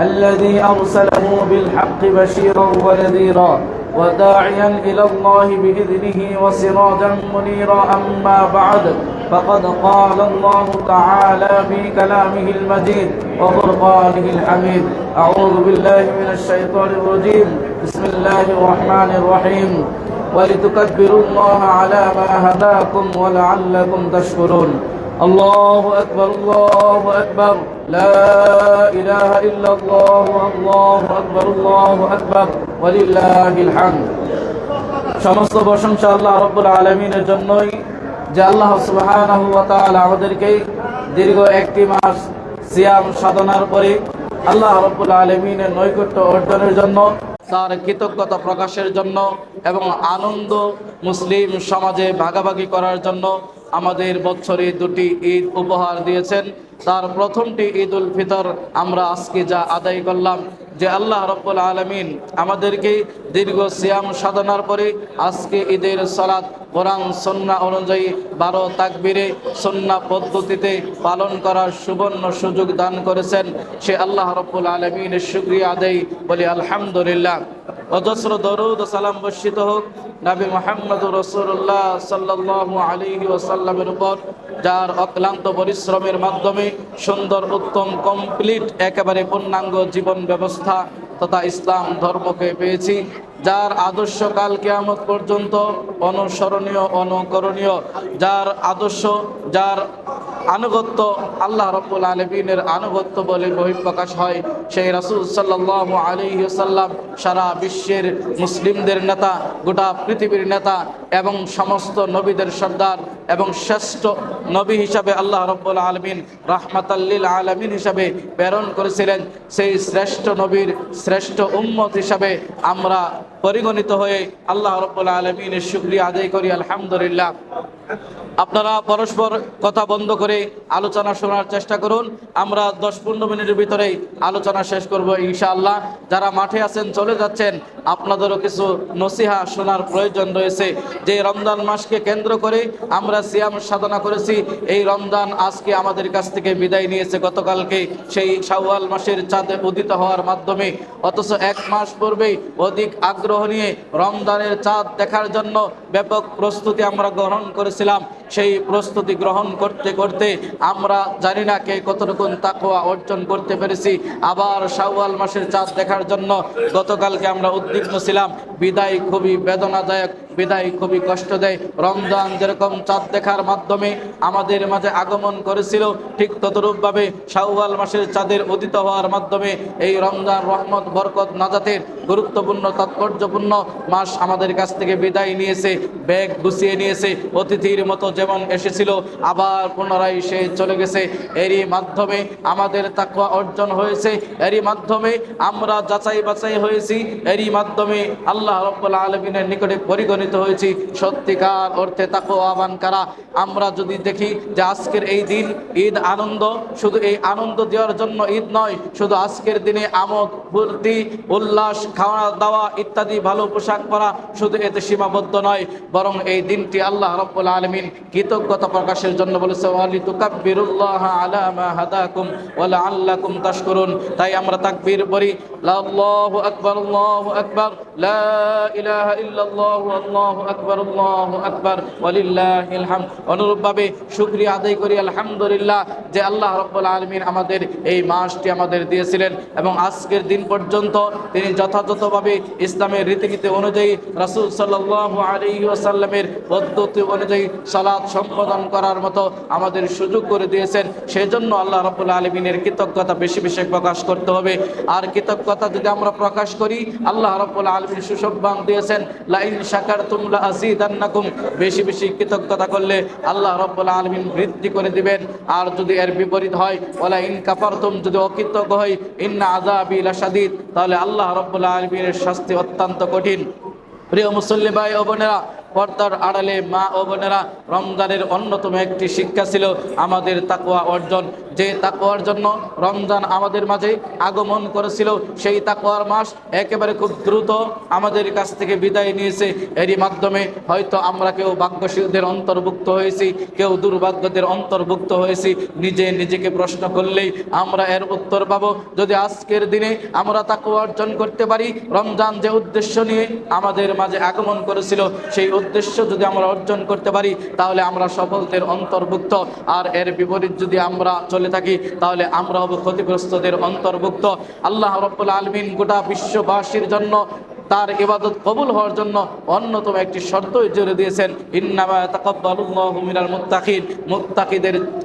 الذي أرسله بالحق بشيرا ونذيرا وداعيا إلى الله بإذنه وسراجا منيرا. أما بعد فقد قال الله تعالى في كلامه المجيد وفرقانه الحميد. أعوذ بالله من الشيطان الرجيم. بسم الله الرحمن الرحيم. ولتكبروا الله على ما هداكم ولعلكم تشكرون. الله أكبر الله أكبر لا إله إلا الله الله أكبر الله أكبر ولله الحمد সমস্ত প্রশংসা আল্লাহ রব্বুল আলমিনের জন্যই যে আল্লাহ সুবহানাহু ওয়া তাআলা আমাদেরকে দীর্ঘ একটি মাস সিয়াম সাধনার পরে আল্লাহ রব্বুল আলমিনের নৈকট্য অর্জনের জন্য তার কৃতজ্ঞতা প্রকাশের জন্য এবং আনন্দ মুসলিম সমাজে ভাগাভাগি করার জন্য আমাদের বছরে দুটি ঈদ উপহার দিয়েছেন। তার প্রথমটি ঈদ উল ফিতর আমরা আজকে যা আদায় করলাম যে আল্লাহ রব্বুল আলমিন আমাদেরকে দীর্ঘ সিয়াম সাধনার পরে আজকে ঈদের সালাত কোরআন সন্না অনুযায়ী বারো তাকবিরে সন্না পদ্ধতিতে পালন করার সুবর্ণ সুযোগ দান করেছেন। সে আল্লাহ রব্বুল আলমিনের শুক্রিয়া আদায় বলি আলহামদুলিল্লাহ। অজস্র দরুদ সালাম বর্ষিত হোক। নবী মোহাম্মদ রসুল্লাহ সাল্লাহ আলিহি ওসাল্লামের উপর, যার অক্লান্ত পরিশ্রমের মাধ্যমে সুন্দর, উত্তম কমপ্লিট একেবারে পূর্ণাঙ্গ জীবন ব্যবস্থা তথা ইসলাম ধর্মকে পেয়েছি, যার আদর্শ কাল কেয়ামত পর্যন্ত অনুসরণীয়, অনুকরণীয়, যার আদর্শ, যার আনুগত্য আল্লাহ রব্বুল আলমিনের আনুগত্য বলে বহিঃপ্রকাশ হয়। সেই রাসুল সাল্লাহ আলী সাল্লাম সারা বিশ্বের মুসলিমদের নেতা, গোটা পৃথিবীর নেতা এবং সমস্ত নবীদের সর্দার এবং শ্রেষ্ঠ নবী হিসাবে আল্লাহ রব্বুল আলমিন রাহমাতাল্লিল আলমিন হিসাবে প্রেরণ করেছিলেন। সেই শ্রেষ্ঠ নবীর শ্রেষ্ঠ উম্মত হিসাবে আমরা পরিগণিত হয়ে আল্লাহ রব্বুল আলমিনের শুক্রিয়া আদায় করি। আলহামদুলিল্লাহ। আপনারা পরস্পর কথা বন্ধ করে আলোচনা শোনার চেষ্টা করুন। আমরা দশ পনেরো মিনিটের ভিতরে আলোচনা শেষ করব ইনশাআল্লাহ। যারা মাঠে আছেন, চলে যাচ্ছেন আপনাদেরও কিছু নসিহা শোনার প্রয়োজন রয়েছে। যে রমজান মাসকে কেন্দ্র করে আমরা সিয়াম সাধনা করেছি, এই রমজান আজকে আমাদের কাছ থেকে বিদায় নিয়েছে গতকালকে। সেই শাওয়াল মাসের চাঁদে উদিত হওয়ার মাধ্যমে। অথচ এক মাস পূর্বেই অধিক আগ্রহ নিয়ে রমজানের চাঁদ দেখার জন্য ব্যাপক প্রস্তুতি আমরা গ্রহণ করেছিলাম। সেই প্রস্তুতি গ্রহণ করতে করতে আমরা জানি না কে কতটুকুন তাকোয়া অর্জন করতে পেরেছি। আবার শাওয়াল মাসের চাঁদ দেখার জন্য গতকালকে আমরা উদ্বিগ্ন ছিলাম। বিদায় খুবই বেদনাদায়ক। বিদায় খুবই কষ্ট দেয়। রমজান যেরকম চাঁদ দেখার মাধ্যমে আমাদের মাঝে আগমন করেছিল, ঠিক ততরূপভাবে শাওয়াল মাসের চাঁদের উদিত হওয়ার মাধ্যমে এই রমজান রহমত, বরকত, নাজাতের গুরুত্বপূর্ণ, তাৎপর্যপূর্ণ মাস আমাদের কাছ থেকে বিদায় নিয়েছে, ব্যাগ গুছিয়ে নিয়েছে, অতিথির মতো যেমন এসেছিল, আবার পুনরায় সে চলে গেছে। এরই মাধ্যমে আমাদের তাকুয়া অর্জন হয়েছে, এরই মাধ্যমে আমরা যাচাই বাছাই হয়েছি, এরই মাধ্যমে আল্লাহ রব্বুল আলমিনের নিকটে পরিগণিত হয়েছি। সত্যিকার অর্থে তাকুয়া আহ্বান কারা, আমরা যদি দেখি যে আজকের এই দিন ঈদ আনন্দ, শুধু এই আনন্দ দেওয়ার জন্য ঈদ নয়, শুধু আজকের দিনে আমোদ, ফুর্তি, উল্লাস, খাওয়া দাওয়া ইত্যাদি, ভালো পোশাক পরা, শুধু এতে সীমাবদ্ধ নয়, বরং এই দিনটি আল্লাহ রব্বুল আলমিন কৃতজ্ঞতা প্রকাশের জন্য বলেছে, ওয়ালি তুকাব্বিরুল্লাহ আলা মা হাদাকুম ওয়া লাআল্লাকুম তাশকুরুন। তাই আমরা তাকবীর পড়ি, আল্লাহু আকবার আল্লাহু আকবার, লা ইলাহা ইল্লাল্লাহু আল্লাহু আকবার, আল্লাহু আকবার, ওয়ালিল্লাহিল হামদ। অনুরূপভাবে শুকরিয়া আদায় করি, আলহামদুলিল্লাহ, যে আল্লাহ রব্বুল আলমিন আমাদের এই মাসটি আমাদের দিয়েছিলেন এবং আজকের দিন পর্যন্ত তিনি যথাযথভাবে ইসলামের রীতিনীতি অনুযায়ী রাসূল ওয়াসাল্লামের পদ্ধতি অনুযায়ী সালাত সম্পাদন করার মতো আমাদের সুযোগ করে দিয়েছেন। সেজন্য আল্লাহ রব্বুল আলমিনের কৃতজ্ঞতা বেশি বেশি প্রকাশ করতে হবে। আর কৃতজ্ঞতা যদি আমরা প্রকাশ করি, আল্লাহ রব্বুল আলমিন দিয়েছেন, লাইন শাকার বেশি বেশি কৃতজ্ঞতা করলে আল্লাহ রব্বুল আলমিন বৃদ্ধি করে দিবেন। আর যদি এর বিপরীত হয় ওলা ইন কাফারতুম, যদি অকৃতজ্ঞ হয় ইন্না তাহলে আল্লাহ রব্বুল আলমিনের শাস্তি অত্যন্ত কঠিন। প্রিয় মুসল্লি ভাই ও বোনেরা পর্দার আড়ালে মা ও বোনেরা রমজানের অন্যতম একটি শিক্ষা ছিল আমাদের তাকুয়া অর্জন। যে তাকুয়ার জন্য রমজান আমাদের মাঝে আগমন করেছিল, সেই তাকুয়ার মাস একেবারে খুব দ্রুত আমাদের কাছ থেকে বিদায় নিয়েছে। এরই মাধ্যমে হয়তো আমরা কেউ ভাগ্যশীলদের অন্তর্ভুক্ত হয়েছি, কেউ দুর্ভাগ্যদের অন্তর্ভুক্ত হয়েছি। নিজে নিজেকে প্রশ্ন করলেই আমরা এর উত্তর পাবো। যদি আজকের দিনে আমরা তাকুয়া অর্জন করতে পারি, রমজান যে উদ্দেশ্য নিয়ে আমাদের মাঝে আগমন করেছিল, সেই উদ্দেশ্য যদি আমরা অর্জন করতে পারি, তাহলে আমরা সফলদের অন্তর্ভুক্ত। আর এর বিপরীত যদি আমরা চলে থাকি, তাহলে আমরা হব ক্ষতিগ্রস্তদের অন্তর্ভুক্ত। আল্লাহ রব্বুল আলমিন গোটা বিশ্ববাসীর জন্য তার ইবাদত কবুল হওয়ার জন্য অন্যতম একটি শর্ত জুড়ে দিয়েছেন, ইন্নামা তাকাব্বালুল্লাহু মিনাল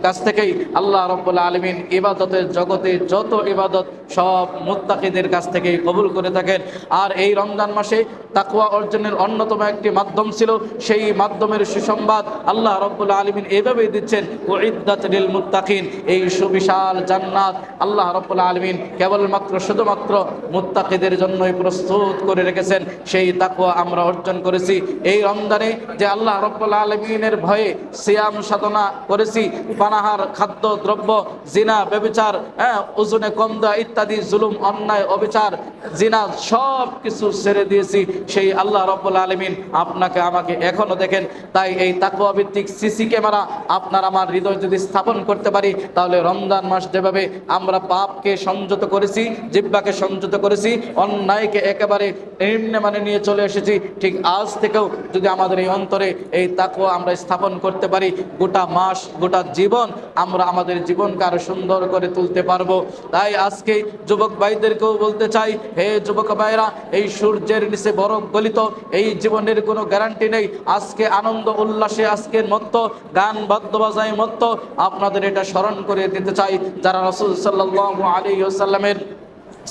কাছ থেকেই আল্লাহ রাব্বুল আলামিন ইবাদতের জগতে যত ইবাদত সব মুত্তাকিদের কাছ থেকেই কবুল করে থাকেন। আর এই রমজান মাসে তাকওয়া অর্জনের অন্যতম একটি মাধ্যম ছিল, সেই মাধ্যমের সুসংবাদ আল্লাহ রাব্বুল আলামিন এভাবেই দিচ্ছেন, উইদ্দাত লিল মুত্তাকিন। এই সুবিশাল জান্নাত আল্লাহ রাব্বুল আলামিন কেবলমাত্র, শুধুমাত্র মুত্তাকিদের জন্যই প্রস্তুত করে রেখেছেন, সেই তাকওয়া আমরা অর্জন করেছি। এই রমজানে যে আল্লাহ রব্বুল আলমিনের ভয়ে সিয়াম সাধনা করেছি, পানাহার, খাদ্য, দ্রব্য, জিনা, ব্যবিচার হ্যাঁ ওজনে কম দেওয়া ইত্যাদি জুলুম, অন্যায়, অবিচার, জিনা সব কিছু ছেড়ে দিয়েছি। সেই আল্লাহ রব্বুল আলমিন আপনাকে আমাকে এখনও দেখেন। তাই এই তাকুয়া ভিত্তিক সিসি ক্যামেরা আপনার আমার হৃদয় যদি স্থাপন করতে পারি, তাহলে রমজান মাস যেভাবে আমরা পাপকে সংযত করেছি জিব্বাকে সংযত করেছি, অন্যায়কে একেবারে নিম্নে মানে নিয়ে চলে এসেছি। ঠিক আজ থেকেও যদি আমাদের এই অন্তরে এই তাকুয়া আমরা স্থাপন করতে পারি, গোটা মাস, গোটা জীবন আমরা আমাদের জীবনকে আরও সুন্দর করে তুলতে পারব। তাই আজকে যুবক ভাইদেরকেও বলতে চাই, হে যুবক ভাইরা এই সূর্যের নিচে বরফ গলিত, এই জীবনের কোনো গ্যারান্টি নেই। আজকে আনন্দ, উল্লাসে আজকের মত্ত, গান, বাদ্য বাজায় মত্ত। আপনাদের এটা স্মরণ করে দিতে চাই, যারা রসুল সাল্লাহ আলী সাল্লামের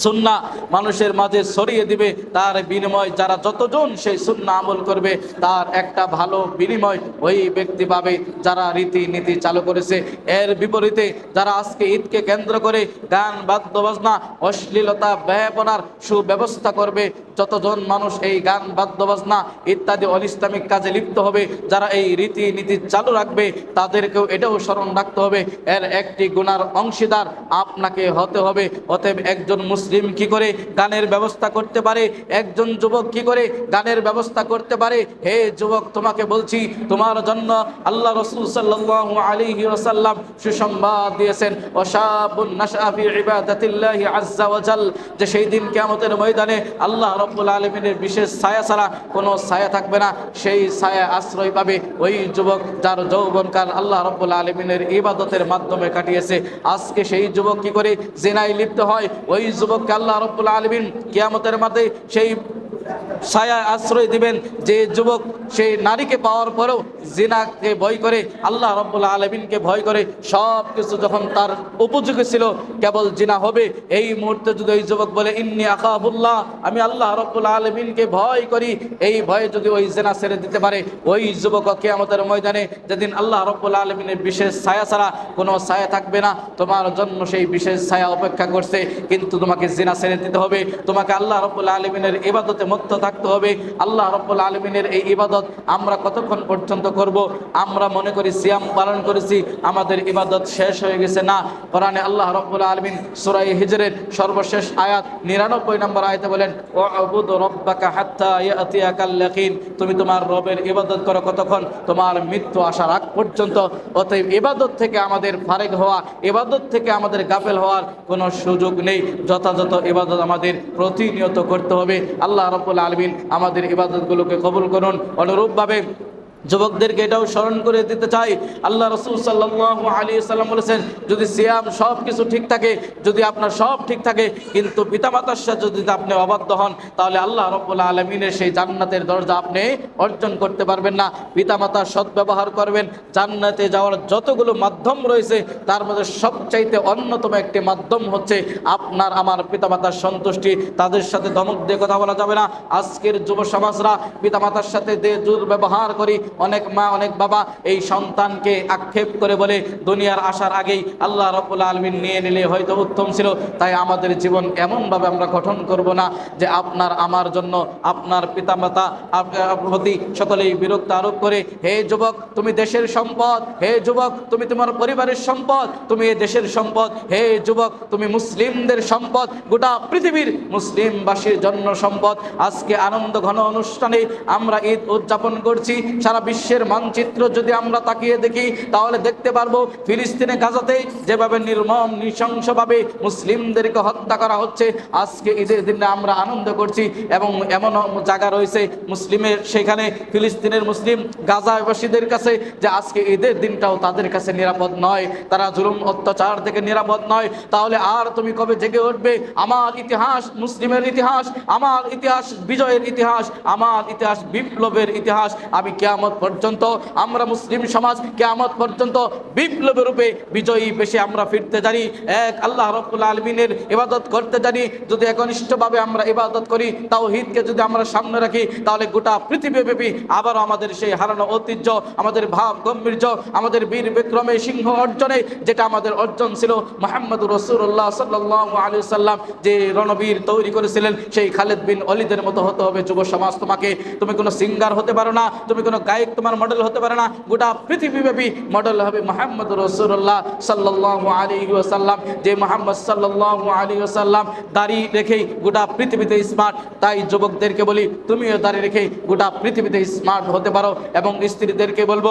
সুন্না মানুষের মাঝে ছড়িয়ে দিবে, তার বিনিময় যারা যতজন সেই সুন্না আমল করবে, তার একটা ভালো বিনিময় ওই ব্যক্তি পাবে যারা রীতিনীতি চালু করেছে। এর বিপরীতে যারা আজকে ঈদকে কেন্দ্র করে গান বাদ্য বাজনা অশ্লীলতা, ব্যয়পনার সুব্যবস্থা করবে, যতজন মানুষ এই গান বাদ্য বাজনা ইত্যাদি অনিস্লামিক কাজে লিপ্ত হবে, যারা এই রীতিনীতি চালু রাখবে, তাদেরকেও এটাও স্মরণ রাখতে হবে। এর একটি গুণার অংশীদার আপনাকে হতে হবে, অতএব একজন মুসলিম কি করে গানের ব্যবস্থা করতে পারে? একজন যুবক কি করে গানের ব্যবস্থা করতে পারে? হে যুবক, তোমাকে বলছি, তোমার জন্য আল্লাহ রসুল সাল্লাল্লাহু আলাইহি ওয়াসাল্লাম সুসংবাদ দিয়েছেন। যে সেই দিন কিয়ামতের ময়দানে আল্লাহ রব্বুল আলামিনের বিশেষ ছায়া ছাড়া কোনো ছায়া থাকবে না। সেই ছায়া আশ্রয় পাবে ওই যুবক যার যৌবনকাল আল্লাহ রব্বুল আলমিনের ইবাদতের মাধ্যমে কাটিয়েছে। আজকে সেই যুবক কি করে জেনায় লিপ্ত হয়? ওই যুবককে আল্লাহ রব্বুল আলমিন কিয়ামতের মাঠে সেই ছায়া আশ্রয় দিবেন। যে যুবক সেই নারীকে পাওয়ার পরেও জিনাকে ভয় করে, আল্লাহ রব্বুল আলমিনকে ভয় করে সব কিছু যখন তার উপযোগী ছিল, কেবল জিনা হবে। এই মুহূর্তে যদি ওই যুবক বলে, ইন্নি আকাবুল্লাহ আমি আল্লাহ রব্বুল আলমিনকে ভয় করি। এই ভয়ে যদি ওই জেনা ছেড়ে দিতে পারে, ওই যুবক আমাদের ময়দানে যেদিন আল্লাহ রব্বুল আলমিনের বিশেষ ছায়া ছাড়া কোনো ছায়া থাকবে না, তোমার জন্য সেই বিশেষ ছায়া অপেক্ষা করছে। কিন্তু তোমাকে জিনা ছেড়ে দিতে হবে। তোমাকে আল্লাহ রব্বুল আলমিনের ইবাদতে মুক্ত থাকতে হবে। আল্লাহ রব্বুল আলমিনের এই ইবাদত আমরা কতক্ষণ পর্যন্ত করব? আমরা মনে করি সিয়াম পালন করেছি, আমাদের ইবাদত শেষ হয়ে গেছে না? কোরআনে আল্লাহ রব্বুল আলমিন সুরাই হিজরের সর্বশেষ আয়াত নিরানব্বই নম্বর আয়তে বলেন তুমি তোমার রবের ইবাদত করো কতক্ষণ? তোমার মৃত্যু আসার আগ পর্যন্ত। অতএব ইবাদত থেকে আমাদের ফারেক হওয়া, ইবাদত থেকে আমাদের গাফেল হওয়ার কোনো সুযোগ নেই। যথাযথ ইবাদত আমাদের প্রতিনিয়ত করতে হবে। আল্লাহ রব্বুল আলমিন আমাদের ইবাদতগুলোকে কবুল করুন। অনুরূপভাবে যুবকদেরকে এটাও স্মরণ করে দিতে চাই। আল্লাহ রসুল সাল্লাহ আলী সাল্লাম বলেছেন, যদি সিয়াম সব কিছু ঠিক থাকে, যদি আপনার সব ঠিক থাকে, কিন্তু পিতামাতার সাথে যদি আপনি অবাধ্য হন, তাহলে আল্লাহ রব্বুল্লা আলমিনের সেই জান্নাতের দরজা আপনি অর্জন করতে পারবেন না। পিতামাতার সদ্ব্যবহার করবেন। জান্নাতে যাওয়ার যতগুলো মাধ্যম রয়েছে, তার মধ্যে সবচাইতে অন্যতম একটি মাধ্যম হচ্ছে আপনার আমার পিতামাতার সন্তুষ্টি। তাদের সাথে ধমক দিয়ে কথা বলা যাবে না। আজকের যুব সমাজরা পিতামাতার সাথে যে দুর্ব্যবহার করি অনেক মা, অনেক বাবা এই সন্তানকে আক্ষেপ করে বলে, দুনিয়ার আসার আগেই আল্লাহ রব্বুল আলমিন নিয়ে নিলে হয়তো উত্তম ছিল। তাই আমাদের জীবন এমনভাবে আমরা গঠন করব না যে আপনার, আমার জন্য আপনার পিতামাতা প্রতি সকলেই বিরক্ত আরোপ করে, হে যুবক, তুমি দেশের সম্পদ, হে যুবক, তুমি তোমার পরিবারের সম্পদ, তুমি এই দেশের সম্পদ, হে যুবক, তুমি মুসলিমদের সম্পদ, গোটা পৃথিবীর মুসলিমবাসীর জন্য সম্পদ। আজকে আনন্দ ঘন অনুষ্ঠানে আমরা ঈদ উদযাপন করছি, সারা বিশ্বের মানচিত্র যদি আমরা তাকিয়ে দেখি, তাহলে দেখতে পারব ফিলিস্তিনে গাজাতে যেভাবে নির্মম, নৃশংসভাবে মুসলিমদেরকে হত্যা করা হচ্ছে, আজকে ঈদের দিনে আমরা আনন্দ করছি এবং এমন জায়গা রয়েছে মুসলিমের সেখানে, ফিলিস্তিনের মুসলিম গাজাবাসীদের কাছে, যে আজকে ঈদের দিনটাও তাদের কাছে নিরাপদ নয়, তারা জুলুম, অত্যাচার থেকে নিরাপদ নয়, তাহলে আর তুমি কবে জেগে উঠবে? আমার ইতিহাস মুসলিমের ইতিহাস, আমার ইতিহাস বিজয়ের ইতিহাস, আমার ইতিহাস বিপ্লবের ইতিহাস, আমি কেয়ামত পর্যন্ত, আমরা মুসলিম সমাজ কেয়ামত পর্যন্ত বিপ্লবের রূপে বিজয়ী বেশে আমরা ফিরতে জানি। এক আল্লাহ রব্বুল আলমিনের ইবাদত করতে জানি। যদি একনিষ্ঠভাবে আমরা ইবাদত করি তাও হিদকে যদি আমরা সামনে রাখি, তাহলে গোটা পৃথিবীব্যাপী আবারও আমাদের সেই হারানো ঐতিহ্য, আমাদের ভাব গম্ভীর্য, আমাদের বীর বিক্রমে সিংহ অর্জনে, যেটা আমাদের অর্জন ছিল মোহাম্মদ রসুল্লাহ সাল্লাহ আলী সাল্লাম যে রণবীর তৈরি করেছিলেন, সেই খালেদ বিন অলিদের মতো হতে হবে যুব সমাজ তোমাকে। তুমি কোনো সিঙ্গার হতে পারো না, তুমি কোনো গায়ক তোমার মডেল হতে পারে না, গোটা পৃথিবীব্যাপী মডেল হবে মোহাম্মদ রসুল্লাহ সাল্লাহ আলী ওসাল্লাম যে মোহাম্মদ সাল্লাহ আলী ওসাল্লাম দাঁড়িয়ে রেখেই গোটা পৃথিবীতে স্মার্ট তাই যুবকদেরকে বলি, তুমিও দাঁড়িয়ে রেখে গোটা পৃথিবীতে স্মার্ট হতে পারো এবং স্ত্রীদেরকে বলব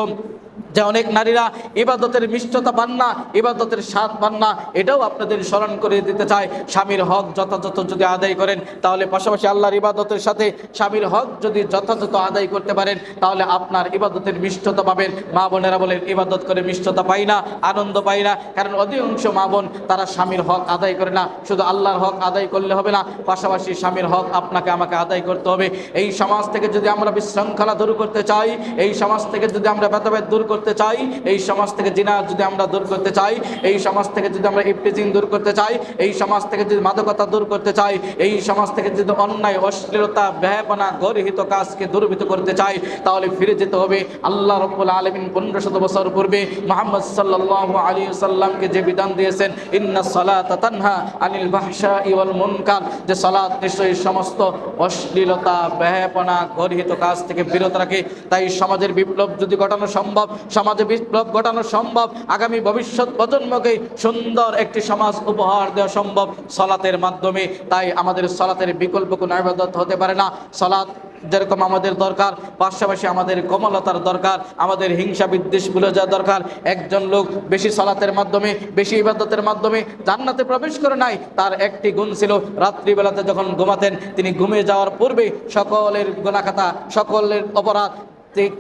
যে অনেক নারীরা ইবাদতের মিষ্টতা পান না, ইবাদতের স্বাদ পান না, এটাও আপনাদের স্মরণ করে দিতে চায়। স্বামীর হক যথাযথ যদি আদায় করেন, তাহলে পাশাপাশি আল্লাহর ইবাদতের সাথে স্বামীর হক যদি যথাযথ আদায় করতে পারেন, তাহলে আপনার ইবাদতের মিষ্টতা পাবেন। মা বোনেরা বলেন, ইবাদত করে মিষ্টতা পাই না, আনন্দ পাই না। কারণ অধিকাংশ মা বোন, তারা স্বামীর হক আদায় করে না। শুধু আল্লাহর হক আদায় করলে হবে না, পাশাপাশি স্বামীর হক আপনাকে আমাকে আদায় করতে হবে। এই সমাজ থেকে যদি আমরা বিশৃঙ্খলা দূর করতে চাই, এই সমাজ থেকে যদি আমরা ভেদাভেদ দূর করতে চাই, এই সমাজ থেকে জিনা যদি আমরা দূর করতে চাই, এই সমাজ থেকে যদি আমরা ইফটিজিং দূর করতে চাই, এই সমাজ থেকে যদি মাদকতা দূর করতে চাই, এই সমাজ থেকে যদি অন্যায়, অশ্লীলতা ব্যয়পনা গর্হিত কাজকে দূরভূত করতে চাই, তাহলে ফিরে যেতে হবে আল্লাহ রব্বুল আলমিন পনেরো শত বছর পূর্বে মোহাম্মদ সাল্লাহ আলী সাল্লামকে যে বিধান দিয়েছেন, ইন্না সালাত তানহা আনিল বাহশা ইওয়াল মুনকার যে সালাত নিশ্চয়ই সমস্ত অশ্লীলতা ব্যয়পনা গর্হিত কাজ থেকে বিরত রাখে। তাই সমাজের বিপ্লব যদি ঘটানো সম্ভব সমাজে বিপ্লব ঘটানো সম্ভব, আগামী ভবিষ্যৎ প্রজন্মকে সুন্দর একটি সমাজ উপহার দেওয়া সম্ভব সলাতের মাধ্যমে। তাই আমাদের সলাতের বিকল্প কোনো আবাদত হতে পারে না। সলাৎ যেরকম আমাদের দরকার, পাশাপাশি আমাদের কমলতার দরকার, আমাদের হিংসা বিদ্বেষ ভুলে যাওয়া দরকার। একজন লোক বেশি সলাতের মাধ্যমে, বেশি ইবাদতের মাধ্যমে জান্নাতে প্রবেশ করে নাই, তার একটি গুণ ছিল, রাত্রিবেলাতে যখন ঘুমাতেন, তিনি ঘুমিয়ে যাওয়ার পূর্বে সকলের গোনাখাতা, সকলের অপরাধ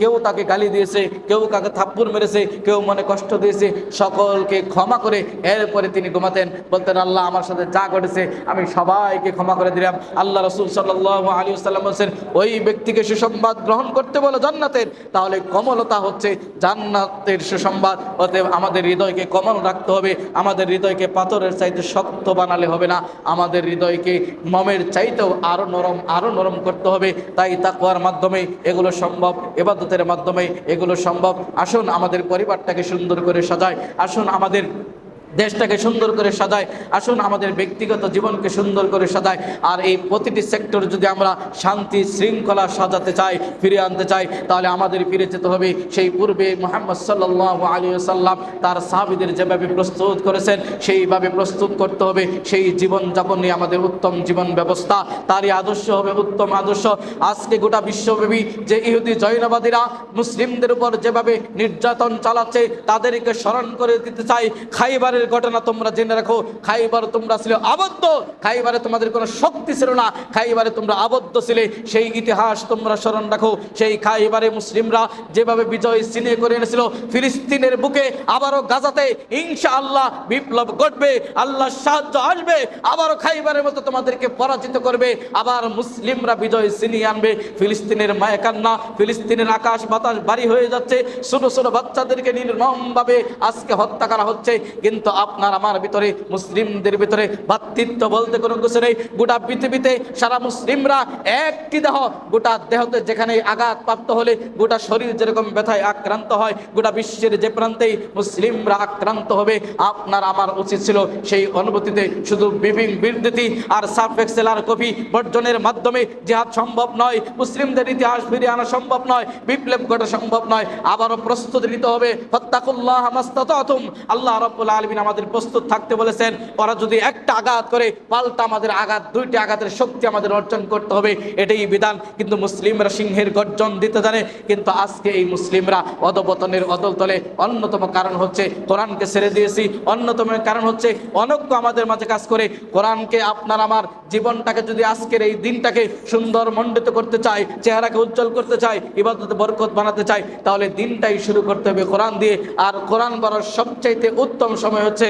কেউ তাকে গালি দিয়েছে, কেউ কাকে থাপ্পুর মেরেছে, কেউ মনে কষ্ট দিয়েছে, সকলকে ক্ষমা করে এরপরে তিনি ঘুমাতেন। বলতেন, আল্লাহ আমার সাথে যা ঘটেছে, আমি সবাইকে ক্ষমা করে দিলাম। আল্লাহ রসুল সাল্লাহ আলী সাল্লাম বলছেন, ওই ব্যক্তিকে সুসংবাদ গ্রহণ করতে বলো জান্নাতের, তাহলে কমলতা হচ্ছে জান্নাতের সুসংবাদ। অতএব আমাদের হৃদয়কে কমল রাখতে হবে, আমাদের হৃদয়কে পাথরের চাইতে শক্ত বানালে হবে না, আমাদের হৃদয়কে মমের চাইতেও আরও নরম আরও নরম করতে হবে। তাই তাকুয়ার মাধ্যমে এগুলো সম্ভব এবাদতের মাধ্যমে এগুলো সম্ভব। আসুন আমাদের পরিবারটাকে সুন্দর করে সাজায়। আসুন আমাদের দেশটাকে সুন্দর করে সাজায়। আসুন, আমাদের ব্যক্তিগত জীবনকে সুন্দর করে সাজায়। আর এই প্রতিটি সেক্টর যদি আমরা শান্তি, শৃঙ্খলা সাজাতে চাই ফিরে আনতে চাই, তাহলে আমাদের ফিরে যেতে হবে। সেই পূর্বে মোহাম্মদ সাল্লাহ আলী সাল্লাম তার সাহাবিদের যেভাবে প্রস্তুত করেছেন, সেইভাবে প্রস্তুত করতে হবে। সেই জীবনযাপন নিয়ে আমাদের উত্তম জীবন ব্যবস্থা, তারই আদর্শ হবে উত্তম আদর্শ। আজকে গোটা বিশ্বব্যাপী যে ইহুদি জৈনবাদীরা মুসলিমদের উপর যেভাবে নির্যাতন চালাচ্ছে, তাদেরকে স্মরণ করে দিতে চাই। খাইবারের ঘটনা তোমরা জেনে রাখো। খাইবার তোমরা ছিল আবদ্ধ। খাইবারে তোমাদের কোনো শক্তি ছিল না। খাইবারে তোমরা আবদ্ধ ছিলে। সেই ইতিহাস তোমরা স্মরণ রাখো। সেই খাইবারে মুসলিমরা যেভাবে বিজয় সিনে করে এনেছিল, ফিলিস্তিনের বুকে আবারও গাজাতে ইনশা আল্লাহ বিপ্লব ঘটবে আল্লাহ সাহায্য আসবে, আবারও খাইবারের মতো তোমাদেরকে পরাজিত করবে, আবার মুসলিমরা বিজয় সিনিয়ে আনবে। ফিলিস্তিনের মায়া কান্না, ফিলিস্তিনের আকাশ বাতাস বাড়ি হয়ে যাচ্ছে। ছোট ছোট বাচ্চাদেরকে নির্মমভাবে আজকে হত্যা করা হচ্ছে। কিন্তু আপনার আমার ভিতরে, মুসলিমদের ভিতরে ভাতৃত্ব বলতে কোনো কিছু নেই। গোটা পৃথিবীতে সারা মুসলিমরা একটি দেহ, গোটা দেহতে যেখানে আঘাত প্রাপ্ত হলে গোটা শরীর যেরকম ব্যথায় আক্রান্ত হয়, গোটা বিশ্বের যে প্রান্তেই মুসলিমরা আক্রান্ত হবে। আপনার আমার উচিত ছিল সেই অনুভূতিতে শুধু বিপিং বিবৃতি আর সার্ফ এক্সেল আর কপি বর্জনের মাধ্যমে জেহাদ সম্ভব নয়, মুসলিমদের ইতিহাস ফিরিয়ে আনা সম্ভব নয়, বিপ্লব ঘটা সম্ভব নয়। আবারও প্রস্তুতি নিতে হবে মাস্তাতুম আল্লাহ রাব্বুল আলামিন আমাদের প্রস্তুত থাকতে বলেছেন, ওরা যদি একটা আঘাত করে, পাল্টা আমাদের আঘাত, দুইটি আঘাতের শক্তি আমাদের অর্জন করতে হবে, এটাই বিধান। কিন্তু মুসলিমরা সিংহের গর্জন দিতে জানে, কিন্তু আজকে এই মুসলিমরা অধপতনের অদল তলে। অন্যতম কারণ হচ্ছে, কোরআনকে ছেড়ে দিয়েছি। অন্যতম কারণ হচ্ছে, অনক্য আমাদের মাঝে কাজ করে। কোরআনকে আপনার আমার জীবনটাকে যদি আজকের এই দিনটাকে সুন্দর মণ্ডিত করতে চাই চেহারাকে উজ্জ্বল করতে চাই ইবাদতে বরকত বানাতে চাই তাহলে দিনটাই শুরু করতে হবে কোরআন দিয়ে। আর কোরআন করার সবচাইতে উত্তম সময় হচ্ছে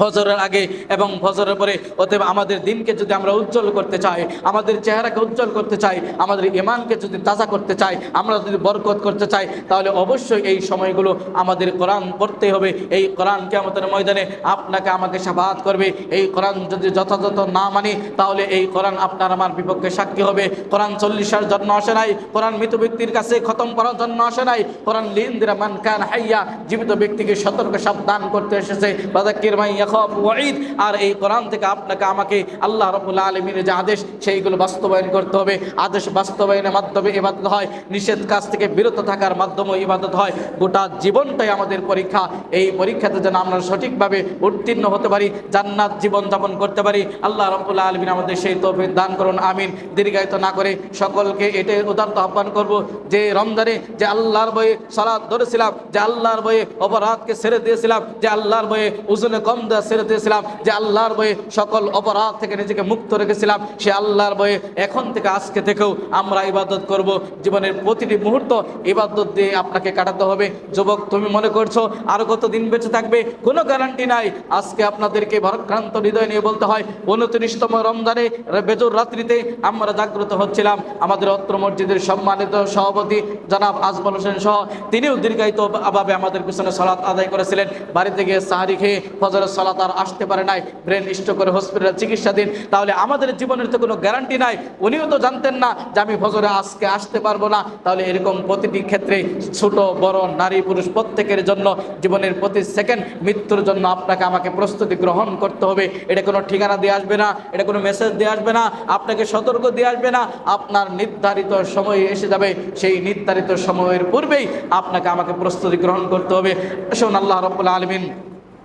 ফজরের আগে এবং ফজরের পরে। অতএব আমাদের দিনকে যদি আমরা উজ্জ্বল করতে চাই, আমাদের চেহারাকে উজ্জ্বল করতে চাই, আমাদের ইমানকে যদি তাজা করতে চাই, আমরা যদি বরকত করতে চাই, তাহলে অবশ্যই এই সময়গুলো আমাদের কোরআন পড়তে হবে। এই কোরআনকে আমাদের ময়দানে আপনাকে আমাকে সাবাদ করবে। এই কোরআন যদি যথাযথ না মানি, তাহলে এই কোরআন আপনার আমার বিপক্ষে সাক্ষী হবে। কোরআন চল্লিশের জন্য আসে নাই, কোরআন মৃত ব্যক্তির কাছে খতম করার জন্য আসে নাই, কোরআন লিন্দিরা মান কান হাইয়া, জীবিত ব্যক্তিকে সতর্ক সাবধান করতে এসেছে। বাদাক্কির মাইয়া খফ ওয়াঈদ, আর এই কোরআন থেকে আপনাকে, আমাকে আল্লাহ রাব্বুল আলামিনের যে আদেশ, সেইগুলো বাস্তবায়ন করতে হবে। আদেশ বাস্তবায়নের মাধ্যমে ইবাদত হয়, নিষেধ কাজ থেকে বিরত থাকার মাধ্যমে ইবাদত হয়। গোটা জীবনটাই আমাদের পরীক্ষা। এই পরীক্ষাতে যেন আমরা সঠিকভাবে উত্তীর্ণ হতে পারি, জান্নাত জীবন যাপন করতে পারি। আল্লাহ রাব্বুল আলামিন আমাদের সেই তৌফিক দান করুন, আমিন। দীর্ঘায়িত না করে সকলকে এটাই উদার্ত আহ্বান করব যে রমজানে যে আল্লাহর বয়ে সালাদ ধরেছিলাম, যে আল্লাহর বয়ে অপরাধকে ছেড়ে দিয়েছিলাম, যে আল্লাহর বয়ে ওজনে কম দেওয়া ছেড়ে দিয়েছিলাম, যে আল্লাহর বয়ে সকল অপরাধ থেকে নিজেকে মুক্ত রেখেছিলাম, সে আল্লাহর বয়ে এখন থেকে আজকে থেকেও আমরা ইবাদত করব। জীবনের প্রতিটি মুহূর্ত ইবাদত দিয়ে আপনাকে কাটাতে হবে। যুবক, তুমি মনে করছ আরও কত দিন বেঁচে থাকবে? কোনো গ্যারান্টি নাই। আজকে আপনাদেরকে ভরক্রান্ত হৃদয় নিয়ে বলতে হয়, উনত্রিশতম রমজানে বেজর রাত্রিতে আমরা জাগ্রত হচ্ছিলাম। আমাদের অত্র মসজিদের সম্মানিত সভাপতি জনাব আজমল হোসেন সহ তিনিও দীর্ঘায়িত ভাবে আমাদের পিছনে সলাৎ আদায় করেছিলেন। বাড়িতে গিয়ে সাহারি খেয়ে ফজরের সলাৎ আর আসতে পারে নাই। ব্রেন স্ট্রোক করে হসপিটালে চিকিৎসাধীন। তাহলে আমাদের জীবনের তো কোনো গ্যারান্টি নাই। উনিও তো জানতেন না যে আমি ফজরে আজকে আসতে পারব না। তাহলে এরকম প্রতিটি ক্ষেত্রে ছোট, বড়, নারী, পুরুষ প্রত্যেকের জন্য জীবনের প্রতি সেকেন্ড মৃত্যুর জন্য আপনাকে আমাকে প্রস্তুতি গ্রহণ করতে হবে। এটা কোনো ঠিকানা দিয়ে আসবে না। এটা কোনো মেসেজ দিয়ে আসবে না। আপনাকে সতর্ক দিয়ে আসবে না। আপনার নির্ধারিত সময় এসে যাবে। সেই নির্ধারিত সময়ের পূর্বেই আপনাকে আমাকে প্রস্তুতি গ্রহণ করতে হবে। শোন আল্লাহ রব্বুল আলমিন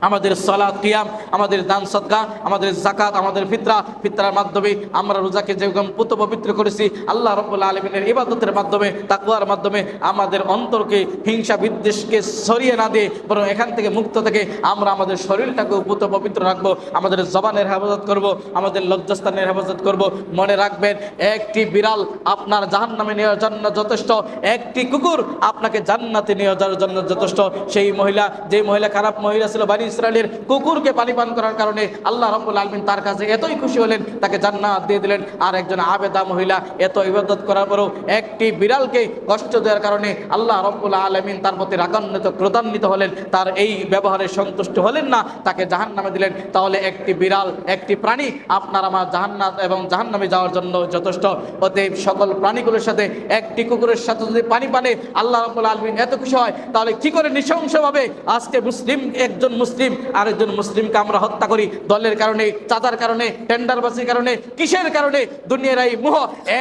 আমাদের সলাদ কিয়াম, আমাদের দান সদকা, আমাদের জাকাত আমাদের ফিতরা, ফিতরার মাধ্যমে আমরা রোজাকে যেরকম পুত পবিত্র করেছি, আল্লাহ রব্বুল্লা আলমিনের ইবাদতের মাধ্যমে তাকুয়ার মাধ্যমে আমাদের অন্তরকে হিংসা বিদ্বেষকে সরিয়ে না দিয়ে, বরং এখান থেকে মুক্ত থেকে আমরা আমাদের শরীরটাকেও পুত পবিত্র রাখব, আমাদের জবানের হেফাজত করব, আমাদের লজ্জাস্থানের হেফাজত করব। মনে রাখবেন, একটি বিড়াল আপনার জাহান নামে নেওয়ার জন্য যথেষ্ট, একটি কুকুর আপনাকে জান্নাতে নিয়ে যাওয়ার জন্য যথেষ্ট। সেই মহিলা, যে মহিলা খারাপ মহিলা ছিল বাড়ি ইসরায়েলের কুকুরকে পানি পান করার কারণে আল্লাহ রব্বুল আলমিন তার কাছে এতই খুশি হলেন, তাকে জান্নাত দিয়ে দিলেন। আর একজন আবেদা মহিলা এত ইবাদত করার পরেও একটি বিড়ালকে কষ্ট দেওয়ার কারণে আল্লাহ রব্বুল আলমিন তার প্রতি রাগান্বিত, ক্রোধান্বিত হলেন। তার এই ব্যবহারে সন্তুষ্ট হলেন না, তাকে জাহান নামে দিলেন। তাহলে একটি বিড়াল, একটি প্রাণী আপনার আমার জাহান্নাত এবং জাহান নামে যাওয়ার জন্য যথেষ্ট। অতএব সকল প্রাণীগুলোর সাথে একটি কুকুরের সাথে যদি পানি পানে আল্লাহ রব্বুল আলমিন এত খুশি হয়, তাহলে কি করে নৃশংসভাবে আজকে মুসলিম একজন মুসলিম আরেকজন মুসলিমকে আমরা হত্যা করি দলের কারণে, চাঁদার কারণে টেন্ডারবাজির কারণে, কিসের কারণে? দুনিয়ার এই মোহ,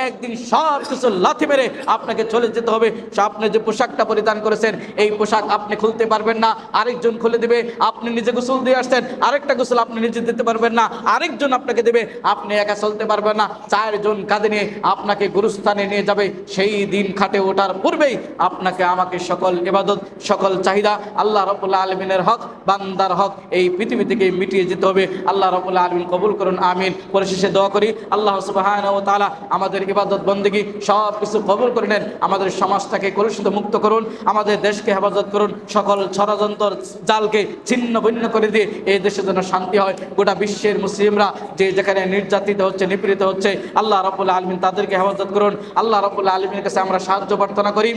একদিন সব কিছু লাথি মেরে আপনাকে চলে যেতে হবে। আপনি যে পোশাকটা পরিধান করেছেন, এই পোশাক আপনি খুলতে পারবেন না। আরেকজন খুলে দিবে, আপনি নিজে গোসল দিয়ে আসছেন, আরেকটা গোসল আপনি নিজে দিতে পারবেন না। আরেকজন আপনাকে দেবে, আপনি একা চলতে পারবেন না। চারজন কাঁধে নিয়ে আপনাকে গুরুস্থানে নিয়ে যাবে। সেই দিন খাটে ওঠার পূর্বেই আপনাকে আমাকে সকল এবাদত সকল চাহিদা আল্লাহ রবুল্লা আলমিনের হক, বান্দা পর্দার হক এই পৃথিবী থেকে মিটিয়ে যেতে হবে। আল্লাহ রবুল্লা আলমিন কবুল করুন, আমিন। পরিশেষে দোয়া করি, আল্লাহ সুবাহান ও তালা আমাদের ইবাদত, বন্দিগি সব কিছু কবুল করে নেন, আমাদের সমাজটাকে কলুষিত মুক্ত করুন, আমাদের দেশকে হেফাজত করুন, সকল ষড়যন্ত্র জালকে ছিন্ন ভিন্ন করে দিয়ে এই দেশে যেন শান্তি হয়। গোটা বিশ্বের মুসলিমরা যে যেখানে নির্যাতিত হচ্ছে, নিপীড়িত হচ্ছে, আল্লাহ রবুল্লা আলমিন তাদেরকে হেফাজত করুন। আল্লাহ রবুল্লা আলমিনের কাছে আমরা সাহায্য প্রার্থনা করি।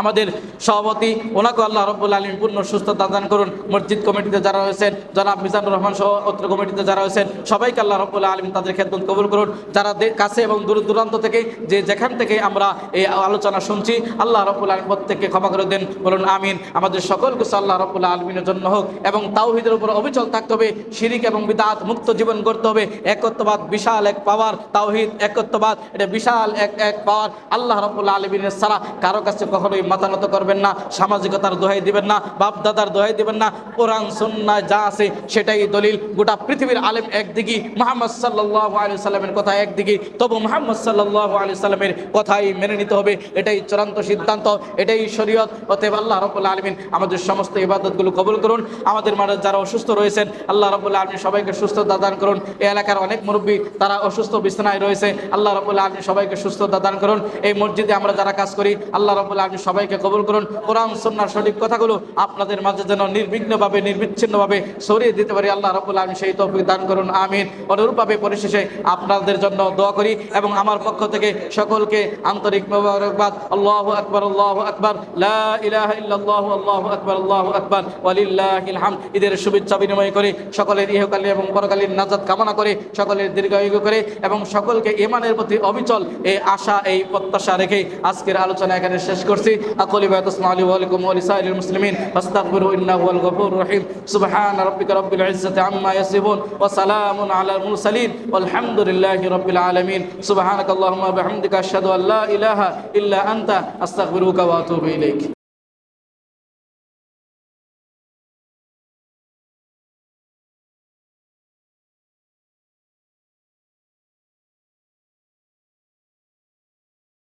আমাদের সভাপতি ওনাকে আল্লাহ রব্বুল আলম পূর্ণ সুস্থতা দান করুন। মসজিদ কমিটিতে যারা রয়েছেন, জনাব মিজানুর রহমান সহ অত্র কমিটিতে যারা রয়েছেন, সবাইকে আল্লাহ রব্বুল আলম তাদের খেদমত কবুল করুন। যারা কাছে এবং দূর দূরান্ত থেকে, যে যেখান থেকে আমরা এই আলোচনা শুনছি, আল্লাহ রব্বুল আলম প্রত্যেককে ক্ষমা করে দেন। বলুন, আমিন। আমাদের সকল কিছু আল্লাহ রব্বুল আলমিনের জন্য হোক এবং তাওহিদের উপর অবিচল থাকতে হবে, শিরিক এবং বিদাত মুক্ত জীবন করতে হবে। একত্ববাদ বিশাল এক পাওয়ার, তাওহিদ, একত্ববাদ, এটা বিশাল এক এক পাওয়ার। আল্লাহ রব্বুল আলমিনের ছাড়া কারও কাছে কখনোই মাতানত করবেন না, সামাজিকতার দোহাই দিবেন না বাপ দাদার দোহাই দিবেন না, কোরআন, সুন্নায় যা আছে সেটাই দলিল। গোটা পৃথিবীর আলেম একদিকে, মোহাম্মদ সাল্লাহ আলি সাল্লামের কথা একদিকে, তবু মোহাম্মদ সাল্লাহ আলি সাল্লামের কথাই মেনে নিতে হবে। এটাই চূড়ান্ত সিদ্ধান্ত, এটাই শরীয়ত। অতএব আল্লাহ রবুল্লা আলমিন আমাদের সমস্ত ইবাদতগুলো কবুল করুন। আমাদের মাঝে যারা অসুস্থ রয়েছেন, আল্লাহ রবুল্লা আলমিন সবাইকে সুস্থতা দান করুন। এই এলাকার অনেক মুরব্বী, তারা অসুস্থ বিছানায় রয়েছে। আল্লাহ রবুল্লা আলমিন সবাইকে সুস্থতা দান করুন। এই মসজিদে আমরা যারা কাজ করি, আল্লাহ রবুল্লা আলমিন সবাইকে কবুল করুন। কোরআন সন্ন্যার সঠিক কথাগুলো আপনাদের মাঝে যেন নির্বিঘ্নভাবে, নির্বিচ্ছিন্নভাবে সরিয়ে দিতে পারি। আল্লাহ রবুল্লা আলমিন সেই তৌফিক দান করুন। আমিন। অনুরূপভাবে পরিশেষে আপনাদের জন্য দোয়া করি এবং আমার পক্ষ থেকে সকলকে আন্তরিক মোবারকবাদ। আল্লাহ আকবর আল্লাহ আকবর। আকবর ঈদের শুভেচ্ছা বিনিময় করে সকলের ইহকালীন এবং পরকালীন নাজাত কামনা করে সকলের দীর্ঘায়ু করে এবং সকলকে ইমানের প্রতি অবিচল এই আশা, এই প্রত্যাশা রেখে আজকের আলোচনা এখানে শেষ করছি। أقول ما تصنع لي ولكم ولسائر المسلمين فاستغفروا إنه هو الغفور الرحيم. سبحان ربك رب العزة عما يصفون وسلام على المرسلين والحمد لله رب العالمين. سبحانك اللهم وبحمدك أشهد أن لا إله إلا أنت أستغفرك وأتوب إليك.